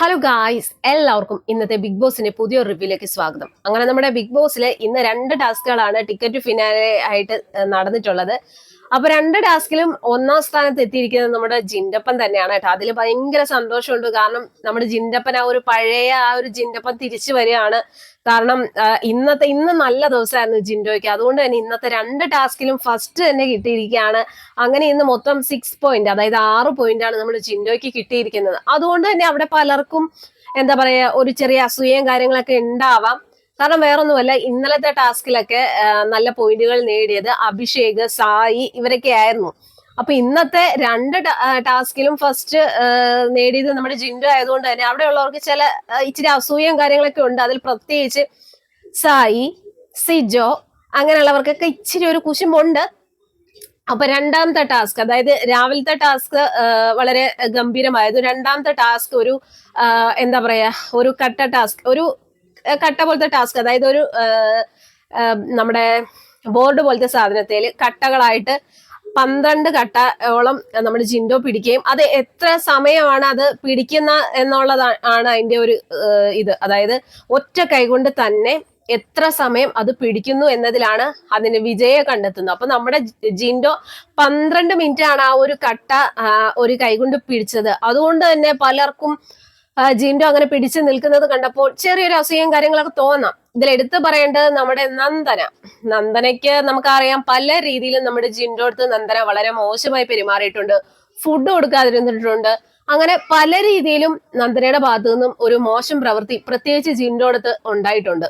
Hello guys എല്ലാവർക്കും ഇന്നത്തെ big ബോസിന്റെ പുതിയ റിവ്യൂലേക്ക് സ്വാഗതം. അങ്ങനെ നമ്മുടെ ബിഗ് ബോസിൽ ഇന്ന് രണ്ട് ടാസ്കുകളാണ് ടിക്കറ്റ് ഫിനാലെ ആയിട്ട് നടന്നിട്ടുള്ളത്. അപ്പൊ രണ്ട് ടാസ്കിലും ഒന്നാം സ്ഥാനത്ത് എത്തിയിരിക്കുന്നത് നമ്മുടെ ജിൻഡപ്പൻ തന്നെയാണ് കേട്ടോ. അതിൽ ഭയങ്കര സന്തോഷമുണ്ട്. കാരണം നമ്മുടെ ജിൻഡപ്പൻ ആ ഒരു പഴയ ആ ഒരു ജിൻഡപ്പൻ തിരിച്ചു വരികയാണ്. കാരണം ഇന്നത്തെ ഇന്ന് നല്ല ദിവസമായിരുന്നു ജിൻഡോയ്ക്ക്. അതുകൊണ്ട് തന്നെ ഇന്നത്തെ രണ്ട് ടാസ്കിലും ഫസ്റ്റ് തന്നെ കിട്ടിയിരിക്കുകയാണ്. അങ്ങനെ ഇന്ന് മൊത്തം സിക്സ് പോയിന്റ് അതായത് ആറ് പോയിന്റ് ആണ് നമ്മുടെ ജിൻഡോയ്ക്ക് കിട്ടിയിരിക്കുന്നത്. അതുകൊണ്ട് തന്നെ അവിടെ പലർക്കും എന്താ പറയാ ഒരു ചെറിയ അസൂയയും കാര്യങ്ങളൊക്കെ ഉണ്ടാവാം. കാരണം വേറൊന്നുമല്ല ഇന്നലത്തെ ടാസ്കിലൊക്കെ നല്ല പോയിന്റുകൾ നേടിയത് അഭിഷേക് സായി ഇവരൊക്കെ ആയിരുന്നു. അപ്പൊ ഇന്നത്തെ രണ്ട് ടാസ്കിലും ഫസ്റ്റ് നേടിയത് നമ്മുടെ ജിൻഡു ആയതുകൊണ്ട് തന്നെ അവിടെയുള്ളവർക്ക് ചില ഇച്ചിരി അസൂയം കാര്യങ്ങളൊക്കെ ഉണ്ട്. അതിൽ പ്രത്യേകിച്ച് സായി സിജോ അങ്ങനെയുള്ളവർക്കൊക്കെ ഇച്ചിരി ഒരു കുശുമ്പുണ്ട്. അപ്പൊ രണ്ടാമത്തെ ടാസ്ക് അതായത് രാവിലത്തെ ടാസ്ക് വളരെ ഗംഭീരമായത് രണ്ടാമത്തെ ടാസ്ക് ഒരു എന്താ പറയാ ഒരു കട്ട ടാസ്ക് ഒരു കട്ട പോലത്തെ ടാസ്ക് അതായത് ഒരു നമ്മുടെ ബോർഡ് പോലത്തെ സാധനത്തിൽ കട്ടകളായിട്ട് പന്ത്രണ്ട് കട്ടയോളം നമ്മുടെ ജിൻഡോ പിടിക്കുകയും അത് എത്ര സമയമാണ് അത് പിടിക്കുന്ന എന്നുള്ളതാണ് ആണ് അതിന്റെ ഒരു ഇത്. അതായത് ഒറ്റ കൈകൊണ്ട് തന്നെ എത്ര സമയം അത് പിടിക്കുന്നു എന്നതിലാണ് അതിന് വിജയം കണ്ടെത്തുന്നത്. അപ്പൊ നമ്മുടെ ജിൻഡോ പന്ത്രണ്ട് മിനിറ്റ് ആണ് ആ ഒരു കട്ട ഒരു കൈകൊണ്ട് പിടിച്ചത്. അതുകൊണ്ട് തന്നെ പലർക്കും ജിൻഡോ അങ്ങനെ പിടിച്ചു നിൽക്കുന്നത് കണ്ടപ്പോൾ ചെറിയൊരു അസൂയം കാര്യങ്ങളൊക്കെ തോന്നാം. ഇതിൽ എടുത്തു പറയേണ്ടത് നമ്മുടെ നന്ദന. നന്ദനയ്ക്ക് നമുക്കറിയാം പല രീതിയിലും നമ്മുടെ ജിൻഡോ അടുത്ത് നന്ദന വളരെ മോശമായി പെരുമാറിയിട്ടുണ്ട്. ഫുഡ് കൊടുക്കാതിരുന്നിട്ടുണ്ട്. അങ്ങനെ പല രീതിയിലും നന്ദനയുടെ ഭാഗത്തു നിന്നും ഒരു മോശം പ്രവൃത്തി പ്രത്യേകിച്ച് ജിൻഡോ അടുത്ത് ഉണ്ടായിട്ടുണ്ട്.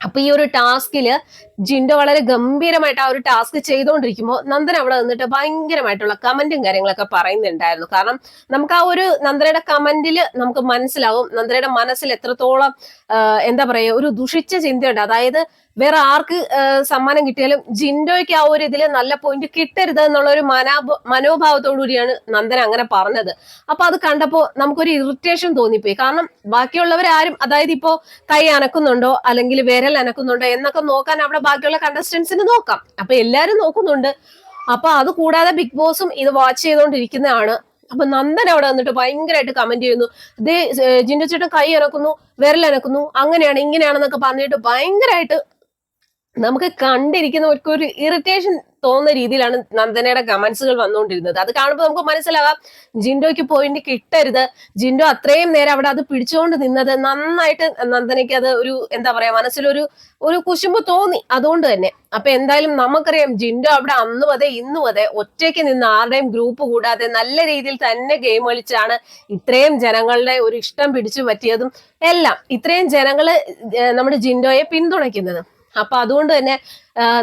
അപ്പൊ ഈ ഒരു ടാസ്കിൽ ജിൻഡോ വളരെ ഗംഭീരമായിട്ട് ആ ഒരു ടാസ്ക് ചെയ്തുകൊണ്ടിരിക്കുമ്പോൾ നന്ദൻ അവിടെ നിന്നിട്ട് ഭയങ്കരമായിട്ടുള്ള കമന്റും കാര്യങ്ങളൊക്കെ പറയുന്നുണ്ടായിരുന്നു. കാരണം നമുക്ക് ആ ഒരു നന്ദനയുടെ കമന്റിൽ നമുക്ക് മനസ്സിലാവും. നന്ദനയുടെ മനസ്സിൽ എത്രത്തോളം എന്താ പറയുക ഒരു ദുഷിച്ച ചിന്തയുണ്ട്. അതായത് വേറെ ആർക്ക് സമ്മാനം കിട്ടിയാലും ജിൻഡോയ്ക്ക് ആ ഒരു ഇതിൽ നല്ല പോയിന്റ് കിട്ടരുത് എന്നുള്ള ഒരു മനാഭ മനോഭാവത്തോടു കൂടിയാണ് നന്ദൻ അങ്ങനെ പറഞ്ഞത്. അപ്പൊ അത് കണ്ടപ്പോ നമുക്കൊരു ഇറിറ്റേഷൻ തോന്നിപ്പോയി. കാരണം ബാക്കിയുള്ളവർ ആരും അതായത് ഇപ്പോ കൈ അനക്കുന്നുണ്ടോ അല്ലെങ്കിൽ വിരൽ അനക്കുന്നുണ്ടോ എന്നൊക്കെ നോക്കാൻ അവിടെ ബാക്കിയുള്ള കണ്ടസ്റ്റൻസിന് നോക്കാം. അപ്പൊ എല്ലാരും നോക്കുന്നുണ്ട്. അപ്പൊ അത് കൂടാതെ ബിഗ് ബോസും ഇത് വാച്ച് ചെയ്തുകൊണ്ടിരിക്കുന്നതാണ് അപ്പൊ നന്ദൻ അവിടെ വന്നിട്ട് ഭയങ്കരമായിട്ട് കമന്റ് ചെയ്യുന്നു. ദേ ജിൻഡോ ചേട്ടൻ കൈ അനക്കുന്നു വിരൽ അനക്കുന്നു അങ്ങനെയാണ് ഇങ്ങനെയാണെന്നൊക്കെ പറഞ്ഞിട്ട് ഭയങ്കരമായിട്ട് നമുക്ക് കണ്ടിരിക്കുന്നവർക്ക് ഒരു ഇറിറ്റേഷൻ തോന്നുന്ന രീതിയിലാണ് നന്ദനയുടെ കമന്റ്സുകൾ വന്നുകൊണ്ടിരുന്നത്. അത് കാണുമ്പോൾ നമുക്ക് മനസ്സിലാവാം ജിൻഡോയ്ക്ക് പോയിന്റ് കിട്ടരുത്. ജിൻഡോ അത്രയും നേരം അവിടെ അത് പിടിച്ചുകൊണ്ട് നിന്നത് നന്നായിട്ട് നന്ദനയ്ക്ക് അത് ഒരു എന്താ പറയാ മനസ്സിലൊരു ഒരു കുശുമ്പ് തോന്നി. അതുകൊണ്ട് തന്നെ. അപ്പൊ എന്തായാലും നമുക്കറിയാം ജിൻഡോ അവിടെ അന്നും അതെ ഇന്നും അതെ ഒറ്റയ്ക്ക് നിന്ന് ആരുടെയും ഗ്രൂപ്പ് കൂടാതെ നല്ല രീതിയിൽ തന്നെ ഗെയിം കളിച്ചാണ് ഇത്രയും ജനങ്ങളുടെ ഒരു ഇഷ്ടം പിടിച്ചു പറ്റിയതും എല്ലാം. ഇത്രയും ജനങ്ങൾ നമ്മുടെ ജിൻഡോയെ പിന്തുണയ്ക്കുന്നത്. അപ്പൊ അതുകൊണ്ട് തന്നെ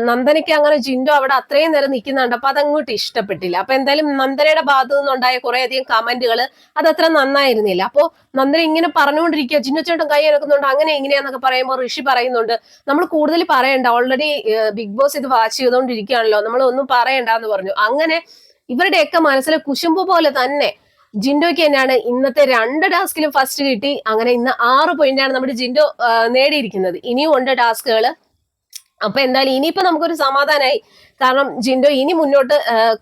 നന്ദനയ്ക്ക് അങ്ങനെ ജിൻഡോ അവിടെ അത്രയും നേരം നിൽക്കുന്നുണ്ട്. അപ്പൊ അതങ്ങോട്ട് ഇഷ്ടപ്പെട്ടില്ല. അപ്പൊ എന്തായാലും നന്ദനയുടെ ഭാഗത്തു നിന്നുണ്ടായ കുറെ അധികം കമന്റുകൾ അതത്ര നന്നായിരുന്നില്ല. അപ്പോ നന്ദന ഇങ്ങനെ പറഞ്ഞുകൊണ്ടിരിക്കുക ജിൻഡോ ചേട്ടൻ കൈ ഇറക്കുന്നുണ്ട് അങ്ങനെ എങ്ങനെയാന്നൊക്കെ പറയുമ്പോൾ ഋഷി പറയുന്നുണ്ട്. നമ്മൾ കൂടുതൽ പറയണ്ട. ഓൾറെഡി ബിഗ് ബോസ് ഇത് വാച്ച് ചെയ്തുകൊണ്ടിരിക്കുകയാണല്ലോ നമ്മൾ ഒന്നും പറയണ്ട എന്ന് പറഞ്ഞു. അങ്ങനെ ഇവരുടെയൊക്കെ മനസ്സിലെ കുശുമ്പ് പോലെ തന്നെ ജിൻഡോയ്ക്ക് തന്നെയാണ് ഇന്നത്തെ രണ്ട് ടാസ്കിലും ഫസ്റ്റ് കിട്ടി. അങ്ങനെ ഇന്ന് ആറ് പോയിന്റാണ് നമ്മുടെ ജിൻഡോ നേടിയിരിക്കുന്നത്. ഇനിയും ഉണ്ട് ടാസ്കുകൾ അപ്പൊ എന്തായാലും ഇനിയിപ്പോ നമുക്കൊരു സമാധാനമായി കാരണം ജിൻഡോ ഇനി മുന്നോട്ട്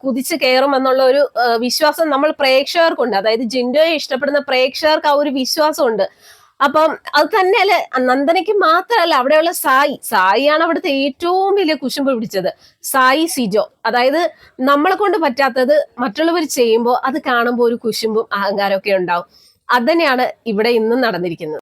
കുതിച്ച് കയറും എന്നുള്ള ഒരു വിശ്വാസം നമ്മൾ പ്രേക്ഷകർക്കുണ്ട്. അതായത് ജിൻഡോയെ ഇഷ്ടപ്പെടുന്ന പ്രേക്ഷകർക്ക് ആ ഒരു വിശ്വാസമുണ്ട്. അപ്പം അത് തന്നെയല്ല നന്ദനയ്ക്ക് മാത്രമല്ല അവിടെയുള്ള സായി. സായിയാണ് അവിടുത്തെ ഏറ്റവും വലിയ കുശുമ്പ് പിടിച്ചത്. സായി സിജോ. അതായത് നമ്മളെ കൊണ്ട് പറ്റാത്തത് മറ്റുള്ളവർ ചെയ്യുമ്പോൾ അത് കാണുമ്പോൾ ഒരു കുശുമ്പും അഹങ്കാരമൊക്കെ ഉണ്ടാവും. അത് തന്നെയാണ് ഇവിടെ ഇന്നും നടന്നിരിക്കുന്നത്.